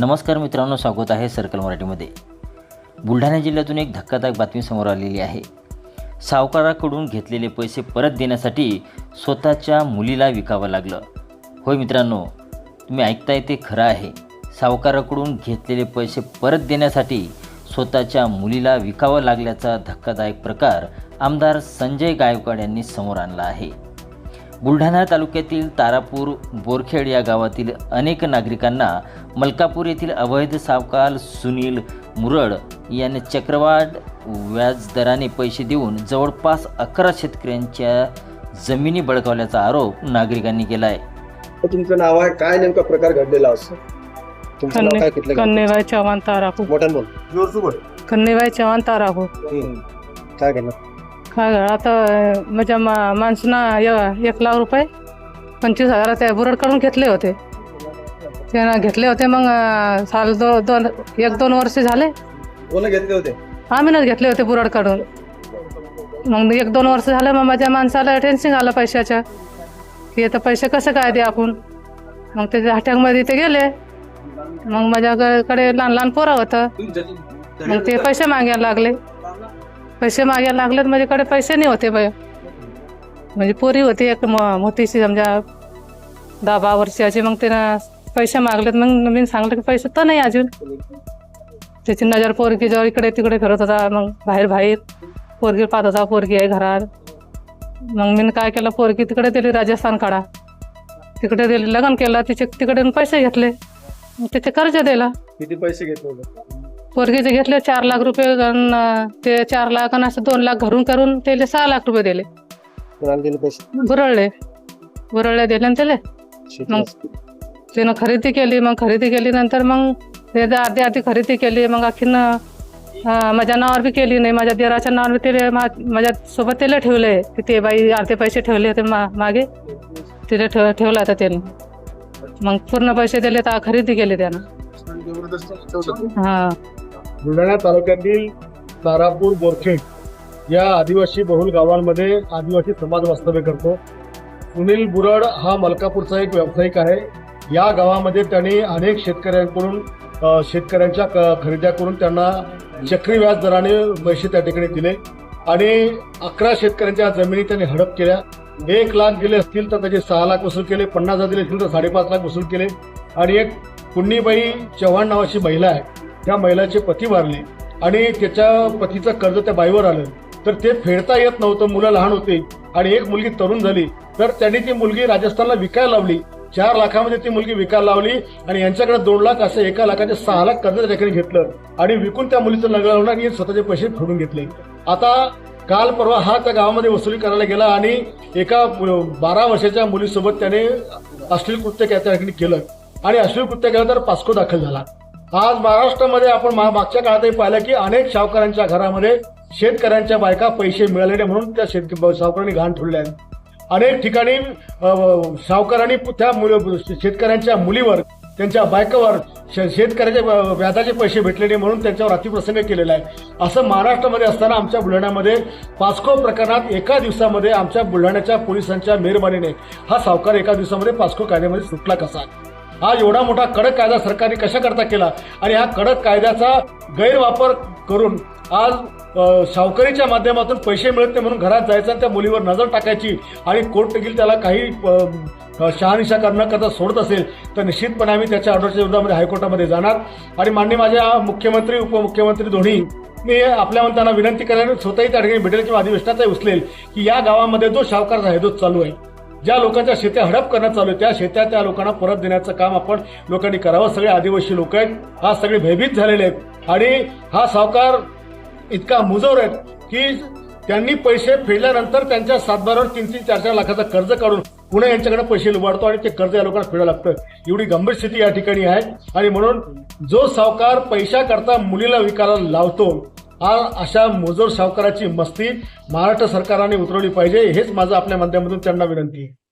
नमस्कार मित्रांनो स्वागत आहे सर्कल मराठीमध्ये. बुलढाणा जिल्ह्यातून एक धक्कादायक बातमी समोर आलेली आहे. सावकाराकडून घेतलेले पैसे परत देण्यासाठी स्वतःच्या मुलीला विकावं लागलं. होय मित्रांनो तुम्ही ऐकताय ते खरं आहे. सावकाराकडून घेतलेले पैसे परत देण्यासाठी स्वतःच्या मुलीला विकावं लागल्याचा धक्कादायक प्रकार आमदार संजय गायकवाड यांनी समोर आणला आहे. बुलढाणा तालुक्यातील तारापूर बोरखेड या गावातील अनेक नागरिकांना मलकापूर येथील अवैध सावकार सुनील मुरड याने चक्रवाढ व्याजदराने पैसे देऊन जवळपास अकरा शेतकऱ्यांच्या जमिनी बळकावल्याचा आरोप नागरिकांनी केला आहे तर तुमचं नाव आहे काय नेमका प्रकार घडलेला असं? तुमचं नाव काय कुठलं गाव? कन्नेबाई चव्हाण तारापूर. बोल. बोल कन्नेबाई चव्हाण तारापूर. काय घडलं? गं, आता माझ्या मा माणसानं य- एक लाख रुपये पंचवीस हजार त्या बुरड काढून घेतले होते. त्यानं घेतले होते मग साल दो दोन एक दोन वर्ष झाले. कोण घेतले होते? आम्हीच घेतले होते बुरड काढून. मग एक दोन वर्ष झालं मग माझ्या माणसाला टेन्शन आलं पैशाच्या. की आता पैसे कसं काय दे आपण? मग त्याच्या हट्यामध्ये ते गेले. मग माझ्याकडे लहान लहान पोरं होतं. मग ते पैसे मागायला लागले. पैसे मागायला लागले तर माझ्याकडे पैसे नाही होते बाय म्हणजे पोरी होती एक म- मोठीशी समजा दहा बारा वर्षाची मग तिनं पैसे मागलेत. मग मी सांगलं की पैसे तर नाही अजून. त्याची नजर पोरगी जवळ इकडे तिकडे फिरत होता. मग बाहेर बाहेर पोरगी पाहत होता पोरगी आहे घरात. मग मी काय केलं पोरगी तिकडे दिली राजस्थान काढा तिकडे दिली लग्न केलं तिचे तिकडे पैसे घेतले. मग त्याचे कर्ज दिला. किती पैसे घेतले होते? पोरगीचे घेतले चार लाख रुपये अन् ते चार लाख आणि असं दोन लाख घरून करून त्याला सहा लाख रुपये दिले. कोणाला दिले पैसे? बुरळले. बुरळले दिले ना त्याला. शेती मग असते. त्यानं खरेदी केली मग खरेदी केली नंतर मग ते अर्धी अर्धी खरेदी केली मग आणखीन अं, माझ्या नावावर बी केली नाही माझ्या दिराच्या नावावर बी त्याला मा- माझ्या सोबत त्याला ठेवले. की ते बाई अर्धे पैसे ठेवले होते मा मागे. तिला ठेव ठेवला होता त्यानं. मग पूर्ण पैसे दिले तर खरेदी केली त्यानं. हां. बुलढाणा तालुक्यातील तारापूर बोरखेड या आदिवासी बहुल गावांमध्ये आदिवासी समाज वास्तव्य करतो. सुनील बुरड हा मलकापूरचा एक व्यावसायिक आहे. या गावामध्ये त्यांनी अनेक शेतकऱ्यांकडून शेतकऱ्यांच्या खरेद्या करून त्यांना चक्री व्याज दराने पैसे त्या ठिकाणी दिले आणि अकरा शेतकऱ्यांच्या जमिनी त्यांनी हडप केल्या. एक लाख दिले असतील तर त्याचे सहा लाख वसूल केले पन्नास हजार दिले असतील तर साडेपाच लाख वसूल केले. आणि एक पुण्यबाई चव्हाण नावाची महिला आहे. त्या महिलाचे पती वारले आणि त्याच्या पतीचं कर्ज त्या बाईवर आलं. तर ते फेडता येत नव्हतं मुलं लहान होते आणि एक मुलगी तरुण झाली. तर त्यांनी ती मुलगी राजस्थानला विकायला लावली. चार लाखामध्ये ती मुलगी विकायला लावली आणि यांच्याकडे दोन लाख असं एका लाखाचे सहा लाख कर्ज त्या ठिकाणी घेतलं आणि विकून त्या मुलीचं लग्न लावलं आणि स्वतःचे पैसे फेडून घेतले. आता काल परवा हा त्या गावामध्ये वसुली करायला गेला आणि एका बारा वर्षाच्या मुलीसोबत त्याने अश्लील कृत्य त्या ठिकाणी केलं. आणि अश्लील कृत्य केलं तर पास्को दाखल झाला. आज महाराष्ट्रामध्ये आपण मागच्या काळातही पाहिलं की अनेक सावकारांच्या घरामध्ये शेतकऱ्यांच्या बायका पैसे मिळाले नाही म्हणून त्या शेतक सावकारांनी घाण ठेवले आहेत. अनेक ठिकाणी सावकारांनी त्या मुली- शेतकऱ्यांच्या मुलीवर त्यांच्या बायकावर शे- शेतकऱ्याच्या व्याजाचे पैसे भेटले नाही म्हणून त्यांच्यावर अतिप्रसंग केलेला आहे. असं महाराष्ट्रामध्ये असताना आमच्या बुलढाण्यामध्ये पास्को प्रकरणात एका दिवसामध्ये आमच्या बुलढाण्याच्या पोलिसांच्या मेहरबानीने हा सावकार एका दिवसामध्ये पास्को कायद्यामध्ये सुटला कसा? हा एवढा मोठा कडक कायदा सरकारने कशा करता केला? आणि हा कडक कायद्याचा गैरवापर करून आज सावकारीच्या माध्यमातून पैसे मिळत नाही म्हणून घरात जायचं आणि त्या मुलीवर नजर टाकायची आणि कोर्ट देखील त्याला काही शहानिशा करणं करता सोडत असेल तर निश्चितपणे आम्ही त्याच्या ऑर्डरच्या विरोधामध्ये हायकोर्टामध्ये जाणार. आणि मान्य माझ्या मुख्यमंत्री उपमुख्यमंत्री दोन्ही मी आपल्या त्यांना विनंती करायला स्वतःही त्या ठिकाणी भेटेल किंवा अधिवेशनाचा उचलेल की या गावामध्ये जो सावकार आहे तो चालू आहे. ज्या लोकांच्या शेत्या हडप करण्यात चालू आहे त्या शेत्या त्या लोकांना परत देण्याचं काम आपण लोकांनी करावं. सगळे आदिवासी लोक आहेत. आज सगळे भयभीत झालेले आहेत. आणि हा सावकार इतका मुजोर आहेत की त्यांनी पैसे फेडल्यानंतर त्यांच्या सातबारावर तीन तीन चार चार लाखाचं कर्ज काढून पुन्हा यांच्याकडे पैसे लुबाडतो आणि ते कर्ज या लोकांना फेडावं लागतं एवढी गंभीर स्थिती या ठिकाणी आहे. आणि म्हणून जो सावकार पैशाकरता मुलीला विकायला लावतो हा अशा मुजोर सावकाराची मस्ती महाराष्ट्र सरकारने उतरवली पाहिजे हेच माझं आपल्या माध्यमातून त्यांना विनंती आहे.